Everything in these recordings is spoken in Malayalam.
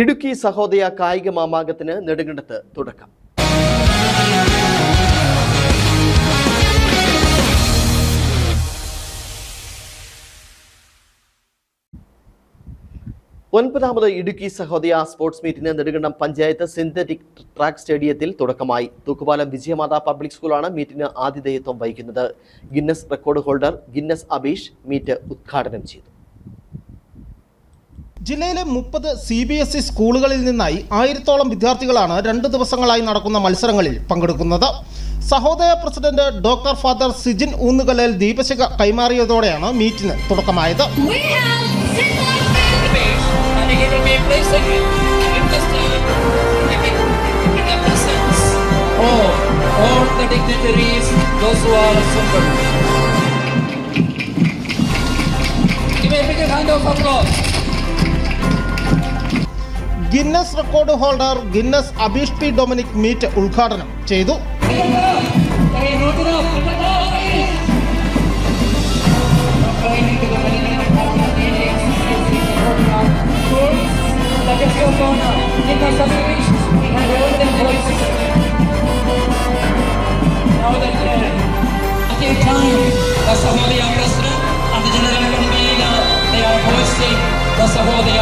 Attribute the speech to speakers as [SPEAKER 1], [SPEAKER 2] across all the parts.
[SPEAKER 1] ഇടുക്കി സഹോദയ കായിക മാമാങ്കത്തിന് നെടുങ്കണ്ടത്ത് തുടക്കം. ഒൻപതാമത് ഇടുക്കി സഹോദയ സ്പോർട്സ് മീറ്റിന് നെടുങ്കണ്ടം പഞ്ചായത്ത് സിന്തറ്റിക് ട്രാക്ക് സ്റ്റേഡിയത്തിൽ തുടക്കമായി. തൂക്കുപാലം വിജയമാതാ പബ്ലിക് സ്കൂളാണ് മീറ്റിന് ആതിഥേയത്വം വഹിക്കുന്നത്. Guinness record holder Guinness Abeesh meet ഉദ്ഘാടനം ചെയ്തു.
[SPEAKER 2] ജില്ലയിലെ മുപ്പത് സി ബി എസ് ഇ സ്കൂളുകളിൽ നിന്നായി ആയിരത്തോളം വിദ്യാർത്ഥികളാണ് രണ്ട് ദിവസങ്ങളായി നടക്കുന്ന മത്സരങ്ങളിൽ പങ്കെടുക്കുന്നത് Sahodaya president doctor father Sijin ഊന്നുകല്ലിൽ ദീപശിഖ കൈമാറിയതോടെയാണ് മീറ്റിന് തുടക്കമായത്.
[SPEAKER 3] Give a bigger hand of applause.
[SPEAKER 2] Guinness record holder Guinness Abeesh P Dominic meet ഉദ്ഘാടനം ചെയ്തു.
[SPEAKER 3] സഹോദരി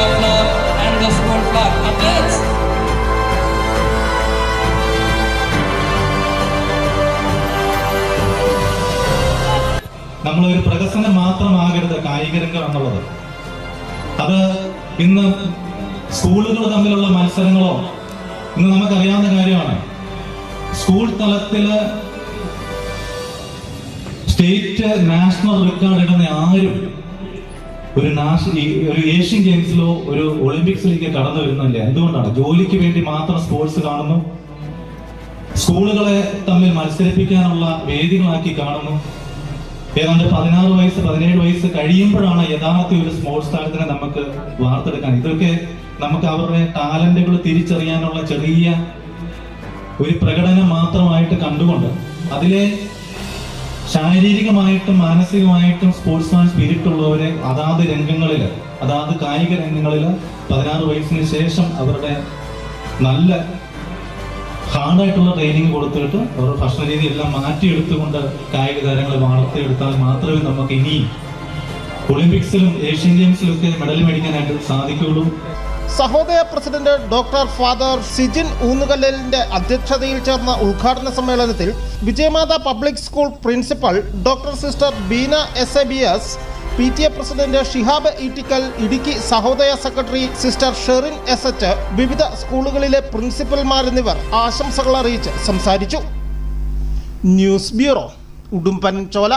[SPEAKER 4] നമ്മളൊരു പ്രഹസനം മാത്രമാകരുത് കായിക രംഗം എന്നുള്ളത്. അത് ഇന്ന് സ്കൂളുകൾ തമ്മിലുള്ള മത്സരങ്ങളോ ഇന്ന് നമുക്കറിയാവുന്ന കാര്യമാണ്. സ്കൂൾ തലത്തിൽ സ്റ്റേറ്റ് നാഷണൽ റെക്കോർഡ് ഇടുന്ന ആരും ഒരു നാഷണൽ ഒരു ഏഷ്യൻ ഗെയിംസിലോ ഒരു ഒളിമ്പിക്സിലേക്ക് കടന്നു വരുന്നില്ല. എന്തുകൊണ്ടാണ്? ജോലിക്ക് വേണ്ടി മാത്രം സ്പോർട്സ് കാണുന്നു? സ്കൂളുകളെ തമ്മിൽ മത്സരിപ്പിക്കാനുള്ള വേദികളാക്കി കാണുന്നു? ഏതാണ്ട് പതിനാറ് വയസ്സ് പതിനേഴ് വയസ്സ് കഴിയുമ്പോഴാണ് യഥാർത്ഥ ഒരു സ്പോർട്സ് താരത്തിനെ നമുക്ക് വാർത്തെടുക്കാൻ. ഇതൊക്കെ നമുക്ക് അവരുടെ ടാലന്റുകൾ തിരിച്ചറിയാനുള്ള ചെറിയ ഒരു പ്രകടനം മാത്രമായിട്ട് കണ്ടുകൊണ്ട് അതിലെ ശാരീരികമായിട്ടും മാനസികമായിട്ടും സ്പോർട്സ്മാൻ സ്പിരിറ്റ് ഉള്ളവരെ അതാത് രംഗങ്ങളിൽ അതാത് കായിക രംഗങ്ങളിൽ പതിനാറ് വയസ്സിന് ശേഷം അവരുടെ നല്ല ഹാർഡായിട്ടുള്ള ട്രെയിനിങ് കൊടുത്തിട്ട് അവരുടെ ഭക്ഷണ രീതി എല്ലാം മാറ്റിയെടുത്തുകൊണ്ട് കായിക താരങ്ങളെ വളർത്തിയെടുത്താൽ മാത്രമേ നമുക്ക് ഇനിയും ഒളിമ്പിക്സിലും ഏഷ്യൻ ഗെയിംസിലും ഒക്കെ മെഡൽ മേടിക്കാനായിട്ട് സാധിക്കുകയുള്ളൂ.
[SPEAKER 2] Sahodaya president doctor father Sijin ഊന്നുകല്ലിന്റെ അധ്യക്ഷതയിൽ ചേർന്ന ഉദ്ഘാടന സമ്മേളനത്തിൽ Vijayamatha public school principal doctor sister Beena S A B S P T A president Shihab Ittikkal Idukki Sahodaya secretary sister Sherin S H വിവിധ സ്കൂളുകളിലെ പ്രിൻസിപ്പൽമാർ എന്നിവർ ആശംസകൾ അറിയിച്ച് സംസാരിച്ചു. News bureau Udumbanchola.